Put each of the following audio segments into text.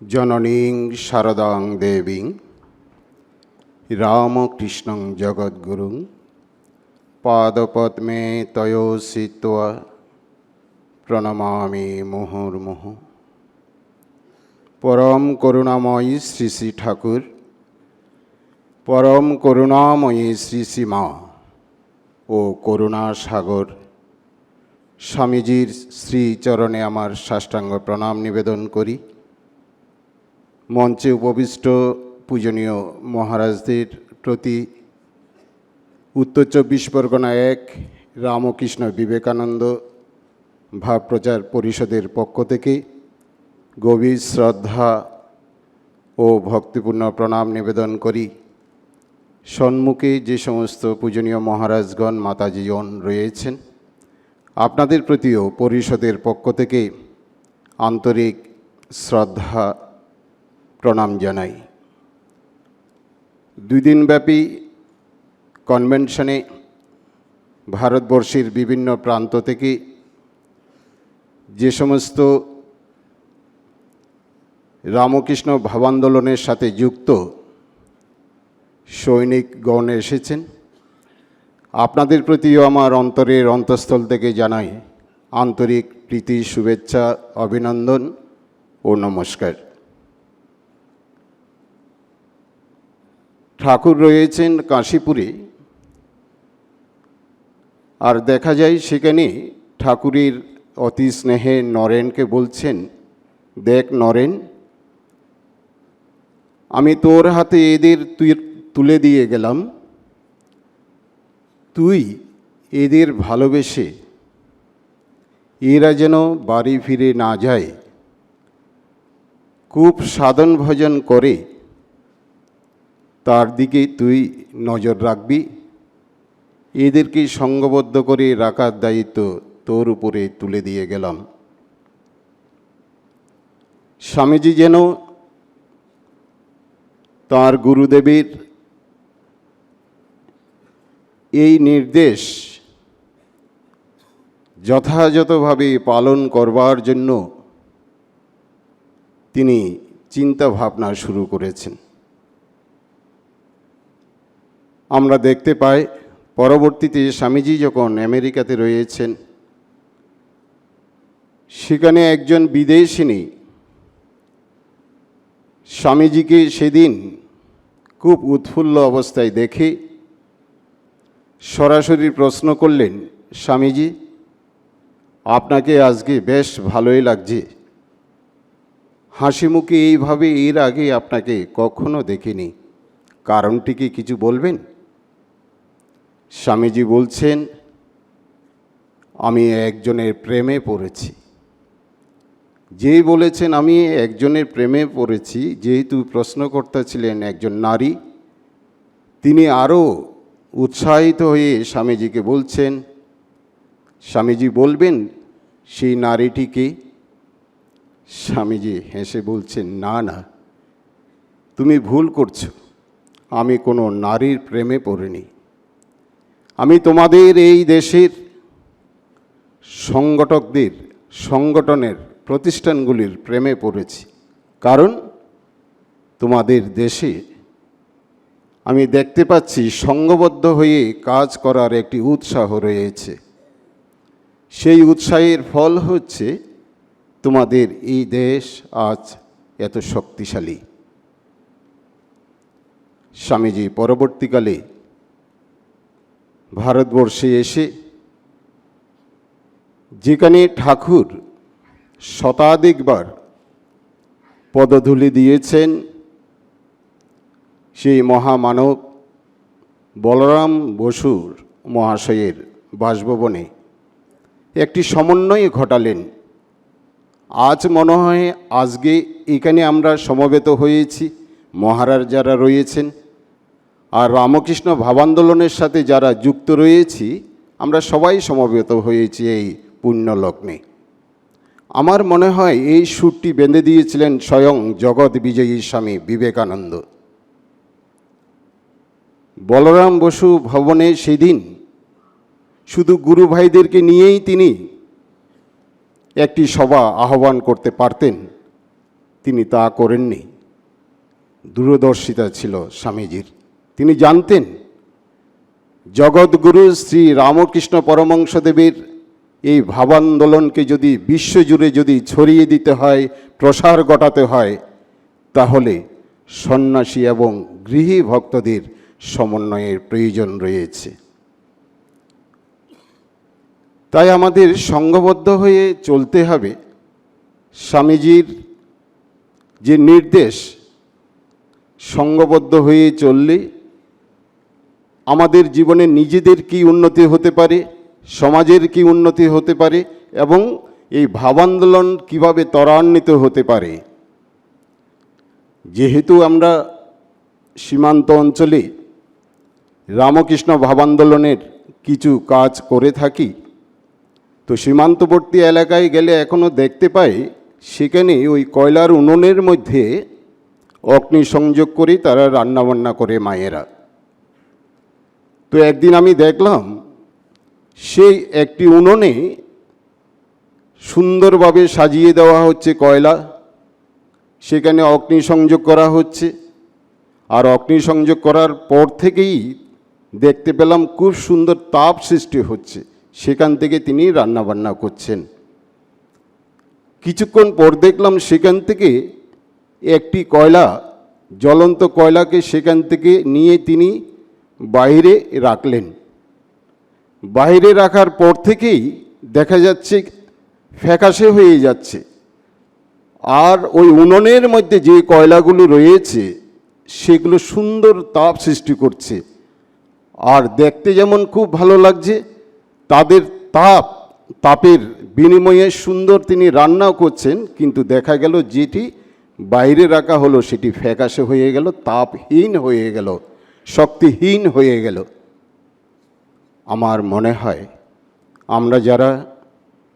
জননীং শারদাং দেবীং, রামকৃষ্ণং জগদ্গুরুং, পাদপদ্মে তয়োসিত্বা প্রণমামি মুহুর্মুহ। পরম করুণাময়ী শ্রী শ্রী ঠাকুর, পরম করুণাময়ী শ্রী শ্রীমা ও করুণা সাগর, স্বামীজির শ্রীচরণে আমার সাষ্টাঙ্গ প্রণাম নিবেদন করি। মঞ্চে উপবিষ্ট পূজনীয় মহারাজদের প্রতি উত্তর চব্বিশ পরগনা এক রামকৃষ্ণ বিবেকানন্দ ভাবপ্রচার পরিষদের পক্ষ থেকে গভীর শ্রদ্ধা ও ভক্তিপূর্ণ প্রণাম নিবেদন করি। সন্মুখে যে সমস্ত পূজনীয় মহারাজগণ, মাতাজিগণ রয়েছেন, আপনাদের প্রতিও পরিষদের পক্ষ থেকে আন্তরিক শ্রদ্ধা প্রণাম জানাই। দুই দিনব্যাপী কনভেনশনে ভারতবর্ষের বিভিন্ন প্রান্ত থেকে যে সমস্ত রামকৃষ্ণ ভাবান্দোলনের সাথে যুক্ত সৈনিকগণ এসেছেন, আপনাদের প্রতিও আমার অন্তরের অন্তঃস্থল থেকে জানাই আন্তরিক প্রীতি, শুভেচ্ছা, অভিনন্দন ও নমস্কার। ঠাকুর রয়েছেন কাশীপুরে। আর দেখা যায় সেখানে ঠাকুরের অতি স্নেহে নরেনকে বলছেন, দেখ নরেন, আমি তোর হাতে এদের তুই, তুলে দিয়ে গেলাম। তুই এদের ভালোবেসে, এরা যেন বাড়ি ফিরে না যায়। খুব সাধন ভজন করে তার দিকে তুই নজর রাখবি। এদেরকে সঙ্গবদ্ধ করে রাখার দায়িত্ব তোর উপরে তুলে দিয়ে গেলাম। স্বামীজি যেন তার গুরুদেবের এই নির্দেশ যথাযথভাবে পালন করবার জন্য তিনি চিন্তা ভাবনা শুরু করেছেন। আমরা দেখতে পাই, পরবর্তীতে স্বামীজি যখন আমেরিকাতে রয়েছেন, সেখানে একজন বিদেশিনী স্বামীজিকে সেদিন খুব উৎফুল্ল অবস্থায় দেখে সরাসরি প্রশ্ন করলেন, স্বামীজি, আপনাকে আজকে বেশ ভালোই লাগছে। হাসি মুখে এইভাবে এর আগে আপনাকে কখনো দেখিনি। কারণটি কি কিছু বলবেন? স্বামীজি বলছেন, আমি একজনের প্রেমে পড়েছি। যেই বলেছেন, আমি একজনের প্রেমে পড়েছি, যেহেতু প্রশ্নকর্তা ছিলেন একজন নারী, তিনি আরও উৎসাহিত হয়ে স্বামীজিকে বলছেন, স্বামীজি বলবেন, সেই নারীটিকে স্বামীজি হেসে বলছেন, না না, তুমি ভুল করছ। আমি কোনো নারীর প্রেমে পড়িনি। আমি তোমাদের এই দেশের সংগঠকদের, সংগঠনের প্রতিষ্ঠানগুলির প্রেমে পড়েছি। কারণ তোমাদের দেশে আমি দেখতে পাচ্ছি সঙ্গবদ্ধ হয়ে কাজ করার একটি উৎসাহ রয়েছে। সেই উৎসাহের ফল হচ্ছে তোমাদের এই দেশ আজ এত শক্তিশালী। স্বামীজি, পরবর্তীকালে ভারতবর্ষে এসে যেখানে ঠাকুর শতাধিকবার পদধূলি দিয়েছেন, সেই মহামানব বলরাম বসুর মহাশয়ের বাসভবনে একটি সমন্বয় ঘটালেন। আজ মনে হয় আজকে এখানে আমরা সমবেত হয়েছি, মহারাজ যারা রয়েছেন আর রামকৃষ্ণ ভাবান্দোলনের সাথে যারা যুক্ত রয়েছি, আমরা সবাই সমবেত হয়েছি এই পুণ্যলগ্নে। আমার মনে হয় এই সুরটি বেঁধে দিয়েছিলেন স্বয়ং জগৎ বিজয়ী স্বামী বিবেকানন্দ। বলরাম বসু ভবনে সেদিন শুধু গুরু ভাইদেরকে নিয়েই তিনি একটি সভা আহ্বান করতে পারতেন, তিনি তা করেননি। দূরদর্শিতা ছিল স্বামীজির। তিনি জানতেন, জগৎগুরু শ্রী রামকৃষ্ণ পরমংশদেবের এই ভাবান্দোলনকে যদি বিশ্বজুড়ে যদি ছড়িয়ে দিতে হয়, প্রসার ঘটাতে হয়, তাহলে সন্ন্যাসী এবং গৃহী ভক্তদের সমন্বয়ের প্রয়োজন রয়েছে। তাই আমাদের সংঘবদ্ধ হয়ে চলতে হবে। স্বামীজির যে নির্দেশ, সঙ্গবদ্ধ হয়ে চললে আমাদের জীবনে নিজেদের কি উন্নতি হতে পারে, সমাজের কি উন্নতি হতে পারে এবং এই ভাবান্দোলন কীভাবে ত্বরান্বিত হতে পারে। যেহেতু আমরা সীমান্ত অঞ্চলে রামকৃষ্ণ ভাবান্দোলনের কিছু কাজ করে থাকি, তো সীমান্তবর্তী এলাকায় গেলে এখনও দেখতে পাই সেখানে ওই কয়লার উনুনের মধ্যে অগ্নি সংযোগ করে তারা রান্নাবান্না করে মায়েরা। তো একদিন আমি দেখলাম সেই একটি উনুনে সুন্দরভাবে সাজিয়ে দেওয়া হচ্ছে কয়লা, সেখানে অগ্নিসংযোগ করা হচ্ছে। আর অগ্নি সংযোগ করার পর থেকেই দেখতে পেলাম খুব সুন্দর তাপ সৃষ্টি হচ্ছে। সেখান থেকে তিনি রান্নাবান্না করছেন। কিছুক্ষণ পর দেখলাম সেখান থেকে একটি কয়লা, জ্বলন্ত কয়লাকে সেখান থেকে নিয়ে তিনি বাইরে রাখলেন। বাইরে রাখার পর থেকেই দেখা যাচ্ছে ফ্যাকাশে হয়ে যাচ্ছে। আর ওই উনুনের মধ্যে যে কয়লাগুলো রয়েছে, সেগুলো সুন্দর তাপ সৃষ্টি করছে। আর দেখতে যেমন খুব ভালো লাগছে, তাদের তাপ, তাপের বিনিময়ে সুন্দর তিনি রান্নাও করছেন, কিন্তু দেখা গেল যেটি বাইরে রাখা হলো, সেটি ফ্যাকাশে হয়ে গেল, তাপহীন হয়ে গেল। শক্তিহীন হয়ে গেল। আমার মনে হয় আমরা যারা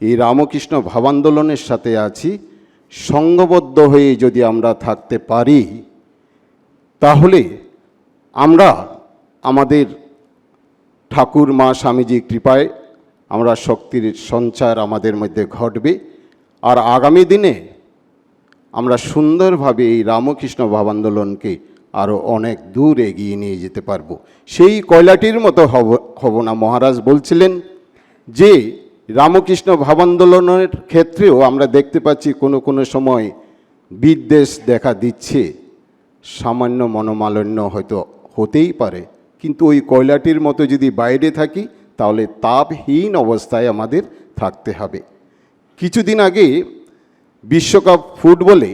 এই রামকৃষ্ণ ভাবান্দোলনের সাথে আছি, সঙ্গবদ্ধ হয়ে যদি আমরা থাকতে পারি, তাহলে আমরা আমাদের ঠাকুর মা স্বামীজি কৃপায় আমরা শক্তির সঞ্চার আমাদের মধ্যে ঘটবে। আর আগামী দিনে আমরা সুন্দরভাবে এই রামকৃষ্ণ ভাবান্দোলনকে আরও অনেক দূর এগিয়ে নিয়ে যেতে পারব। সেই কয়লাটির মতো হব হব না। মহারাজ বলছিলেন যে, রামকৃষ্ণ ভাবান্দোলনের ক্ষেত্রেও আমরা দেখতে পাচ্ছি কোনো কোনো সময় বিদ্বেষ দেখা দিচ্ছে। সামান্য মনোমালিন্য হয়তো হতেই পারে। কিন্তু ওই কয়লাটির মতো যদি বাইরে থাকি, তাহলে তাপহীন অবস্থায় আমাদের থাকতে হবে। কিছুদিন আগে বিশ্বকাপ ফুটবলে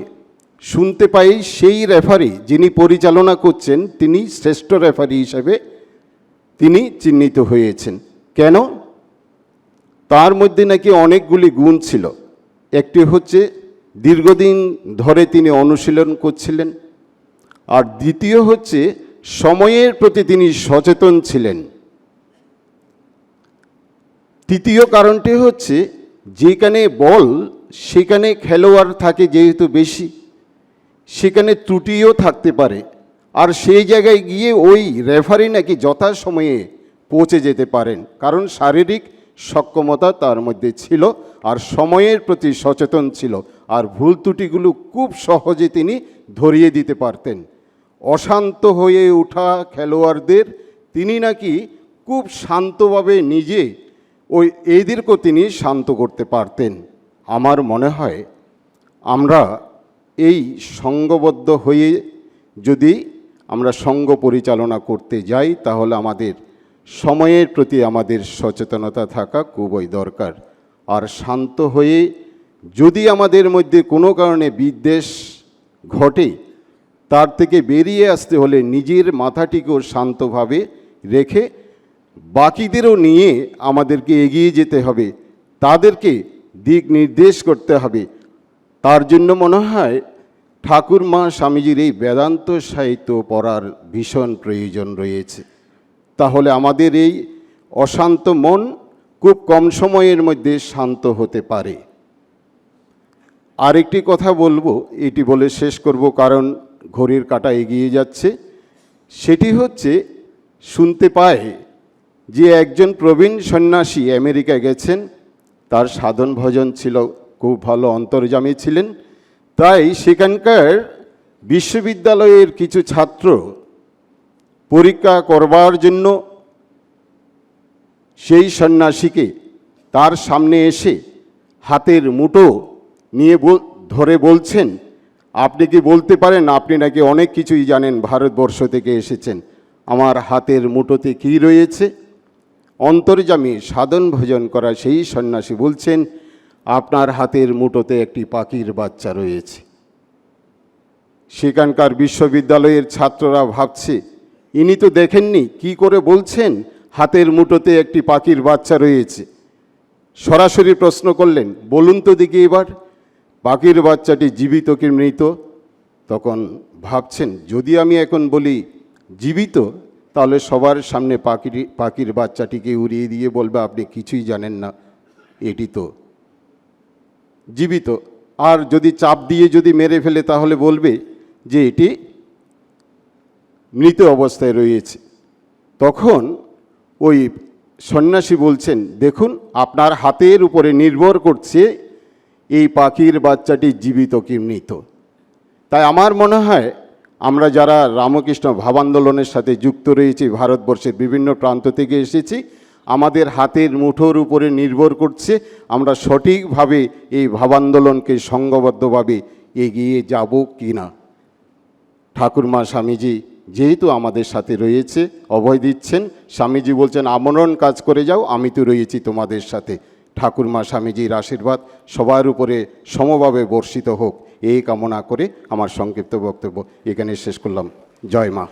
শুনতে পাই সেই রেফারি যিনি পরিচালনা করছেন, তিনি শ্রেষ্ঠ রেফারি হিসেবে তিনি চিহ্নিত হয়েছেন। কেন? তার মধ্যে নাকি অনেকগুলি গুণ ছিল। একটি হচ্ছে, দীর্ঘদিন ধরে তিনি অনুশীলন করছিলেন। আর দ্বিতীয় হচ্ছে, সময়ের প্রতি তিনি সচেতন ছিলেন। তৃতীয় কারণটি হচ্ছে, যেখানে বল, সেখানে খেলোয়াড় থাকে যেহেতু বেশি। সেখানে ত্রুটিও থাকতে পারে। আর সেই জায়গায় গিয়ে ওই রেফারি নাকি যথাসময়ে পৌঁছে যেতে পারেন। কারণ শারীরিক সক্ষমতা তার মধ্যে ছিল আর সময়ের প্রতি সচেতন ছিল। আর ভুল ত্রুটিগুলো খুব সহজে তিনি ধরিয়ে দিতে পারতেন। অশান্ত হয়ে ওঠা খেলোয়াড়দের তিনি নাকি খুব শান্তভাবে নিজে ওই এদেরকেও তিনি শান্ত করতে পারতেন। আমার মনে হয় আমরা এই সঙ্গবদ্ধ হয়ে যদি আমরা সঙ্গ পরিচালনা করতে যাই, তাহলে আমাদের সময়ের প্রতি আমাদের সচেতনতা থাকা খুবই দরকার। আর শান্ত হয়ে যদি আমাদের মধ্যে কোনো কারণে বিদ্বেষ ঘটে, তার থেকে বেরিয়ে আসতে হলে নিজের মাথাটিকেও শান্তভাবে রেখে বাকিদেরও নিয়ে আমাদেরকে এগিয়ে যেতে হবে। তাদেরকে দিক নির্দেশ করতে হবে। তার জন্য মনে হয় ঠাকুর মা স্বামীজির এই বেদান্ত সাহিত্য পড়ার ভীষণ প্রয়োজন রয়েছে। তাহলে আমাদের এই অশান্ত মন খুব কম সময়ের মধ্যে শান্ত হতে পারে। আরেকটি কথা বলব, এটি বলে শেষ করব, কারণ ঘড়ির কাটা এগিয়ে যাচ্ছে। সেটি হচ্ছে, শুনতে পায় যে একজন প্রবীণ সন্ন্যাসী আমেরিকা গেছেন, তার সাধন ভজন ছিল খুব ভালো অন্তর্জামী ছিলেন। তাই সেখানকার বিশ্ববিদ্যালয়ের কিছু ছাত্র পরীক্ষা করবার জন্য সেই সন্ন্যাসীকে তার সামনে এসে হাতের মুঠো নিয়ে ধরে বলছেন, আপনি কি বলতে পারেন, আপনি নাকি অনেক কিছুই জানেন, ভারতবর্ষ থেকে এসেছেন। আমার হাতের মুঠোতে কী রয়েছে? অন্তর্জামী সাধন ভোজন করা সেই সন্ন্যাসী বলছেন আপনার হাতের মুঠোতে একটি পাখির বাচ্চা রয়েছে। সেখানকার বিশ্ববিদ্যালয়ের ছাত্ররা ভাবছে, ইনি তো দেখেননি, কি করে বলছেন? হাতের মুঠোতে একটি পাখির বাচ্চা রয়েছে। সরাসরি প্রশ্ন করলেন, বলুন তো দেখি এবার। পাখির বাচ্চাটি জীবিত কি মৃত। তখন ভাবছেন, যদি আমি এখন বলি জীবিত, তাহলে সবার সামনে পাখির পাখির বাচ্চাটিকে উড়িয়ে দিয়ে বলবে, আপনি কিছুই জানেন না। এটি তো জীবিত। আর যদি চাপ দিয়ে যদি মেরে ফেলে, তাহলে বলবে যে এটি মৃত অবস্থায় রয়েছে। তখন ওই সন্ন্যাসী বলছেন, দেখুন, আপনার হাতের উপরে নির্ভর করছে এই পাখির বাচ্চাটি জীবিত কি মৃত? তাই আমার মনে হয়, আমরা যারা রামকৃষ্ণ ভাবান্দোলনের সাথে যুক্ত রয়েছি, ভারতবর্ষের বিভিন্ন প্রান্ত থেকে এসেছি আমাদের হাতের মুঠোর উপরে নির্ভর করছে, আমরা সঠিকভাবে এই ভাবান্দোলনকে সংঘবদ্ধভাবে এগিয়ে যাব কি না ঠাকুরমা স্বামীজি যেহেতু আমাদের সাথে রয়েছে, অভয় দিচ্ছেন। স্বামীজি বলছেন, আমরণ কাজ করে যাও, আমি তো রয়েছি তোমাদের সাথে। ঠাকুরমা স্বামীজির আশীর্বাদ সবার উপরে সমভাবে বর্ষিত হোক, এই কামনা করে আমার সংক্ষিপ্ত বক্তব্য এখানে শেষ করলাম। জয় মা।